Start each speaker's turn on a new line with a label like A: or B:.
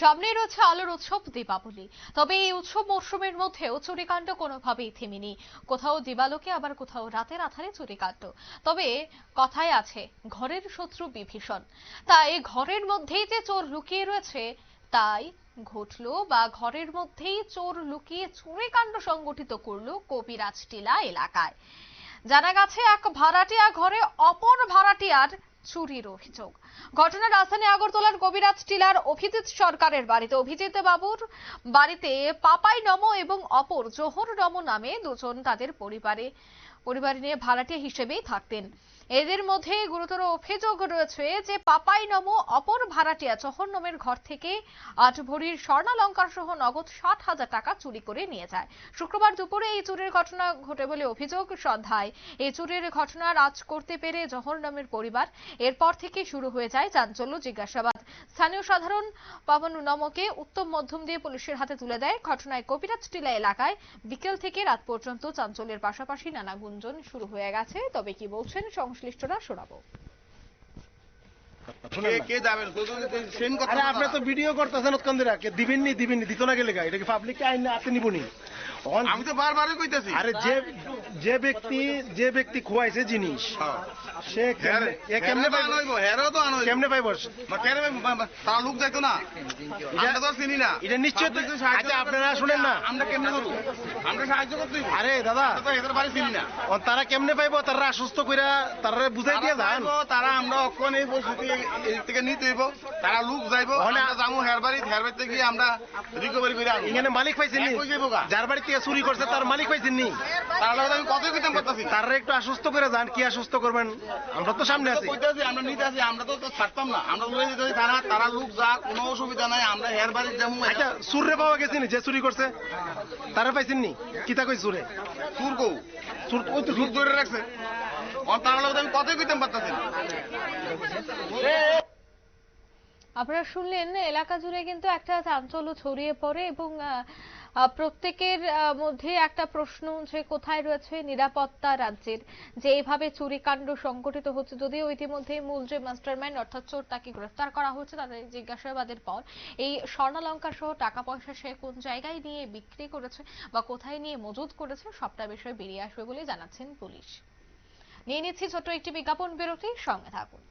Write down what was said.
A: সামনে রয়েছে আলোর উৎসব, দীপাবলি। তবে এই উৎসব মরশুমের মধ্যেও চুরিকাণ্ড কোনোভাবেই থেমেনি। কোথাও দিবালোকে, আবার কোথাও রাতের আধারে চুরিকাণ্ড। তবে কথায় আছে, ঘরের শত্রু বিভীষণ। তাই ঘরের মধ্যেই যে চোর লুকিয়ে রয়েছে, তাই ঘটলো বা ঘরের মধ্যেই চোর লুকিয়ে চুরিকাণ্ড সংগঠিত করল কবিরাজ টিলা এলাকায়। জানা গেছে, এক ভাড়াটিয়া ঘরে অপর ভাড়াটিয়ার চুরির অভিযোগ। ঘটনা রাজধানী আগরতলার কবিরাজ টিলার অভিজিৎ সরকারের বাড়িতে অভিজিৎ বাবুর বাড়িতে পাপাই নম এবং অপর জোহর নম নামে দুজন তাদের পরিবারে, পরিবার নিয়ে ভাড়াটিয়া হিসেবেই থাকতেন। এদের মধ্যে গুরুতর অভিযোগ রয়েছে যে পাপাই নম অপর ভাড়াটিয়া জোহর নমের ঘর থেকে আট ভরির স্বর্ণালঙ্কার সহ নগদ ষাট হাজার টাকা চুরি করে নিয়ে যায়। শুক্রবার দুপুরে এই চুরির ঘটনা ঘটে বলে অভিযোগ সন্ধ্যায় এই চুরির ঘটনা রাজ করতে পেরে জহর নামের পরিবার এরপর থেকে শুরু হয়ে যায় চাঞ্চল্য, জিজ্ঞাসাবাদ। স্থানীয় সাধারণ পাবন নমকে উত্তম মধ্যম দিয়ে পুলিশের হাতে তুলে দেয় ঘটনায় কবিরাজ টিলা এলাকায় বিকেল থেকে রাত পর্যন্ত চাঞ্চল্যের পাশাপাশি নানা গুঞ্জন শুরু হয়ে গেছে। তবে কি বলছেন সংশ্লিষ্টরা শোনাবো
B: কে কে যাবেন সেন কথা
C: আরে আপনি তো ভিডিও করতেছেন কে দিবেন নি দিবেন নি দিত না গেলে গা এটা কি পাবলিক আইন না আপনি নিবনি?
B: আমি তো বারবারই কইতাছি।
C: আরে যে যে ব্যক্তি যে ব্যক্তি খোয়াইছে জিনিস
B: হ্যাঁ।
C: সে কেমনে কেমনে
B: হেরো
C: পাইব?
B: হেরো তো আনইব।
C: কেমনে পাইব
B: তারা লোক যাইতো না। আমরা তো চিনি না।
C: এটা নিশ্চয় তো- আচ্ছা, আপনারা। শুনেন না।
B: আমরা কেমনে করব আমরা সাহায্য করতে।
C: আরে দাদা।
B: তো এদের বাড়ি চিনি না।
C: তারা কেমনে পাইব? তারা আশ্বস্ত কইরা তারা বুঝাই দিয়ে যান
B: তারা আমরা অক্ষণ এই পরিস্থিতি এই থেকে নিতে হইব তারা লোক যাইবো যাব হের বাড়ি হের বাড়িতে গিয়ে আমরা রিকভারি করে আনব।
C: এখানে মালিক পাইছেন। যার বাড়ি থেকে চুরি করছে তার মালিক পাইছেন নি?
B: তার লগে আমি কতই কইতাম পারতাছি
C: তারা একটু আশ্বস্ত করে যান কি আশ্বস্ত করবেন? আমরা তো সামনে আছি।
B: কইতাছি আমরা নিতে আসি আমরা তো ছাড়তাম না। আমরা লয়ে যেতে থানা তারা লোক যা কোনো অসুবিধা নাই আমরা হের বাড়ি যাব
C: আচ্ছা সুরে পাওয়া গেছে নি যে চুরি করছে? তারা পাইছেন নি? কিতা কই সুরে
B: সুর কৌ
C: সুর ওই তো
B: সুর ধরে রাখছে। তার লগে আমি কতই কইতাম পারতাছি
A: আপনারা শুনলেন, এলাকা জুড়ে কিন্তু একটা চাঞ্চল্য ছড়িয়ে পড়ে এবং প্রত্যেকের মধ্যে একটা প্রশ্ন যে কোথায় রয়েছে নিরাপত্তা রাজ্যের? যে এইভাবে চুরিকাণ্ড সংগঠিত হচ্ছে, যদিও ইতিমধ্যে মূল যে মাস্টারমাইন্ড অর্থাৎ চোর তাকে গ্রেফতার করা হয়েছে, তাদের জিজ্ঞাসাবাদের পর এই স্বর্ণালঙ্কার সহ টাকা পয়সা সে কোন জায়গায় নিয়ে বিক্রি করেছে বা কোথায় নিয়ে মজুত করেছে, সবটা বিষয় বেরিয়ে আসবে বলে জানাচ্ছেন পুলিশ। নিয়ে নিচ্ছি ছোট্ট একটি বিজ্ঞাপন বিরতি, সঙ্গে থাকুন।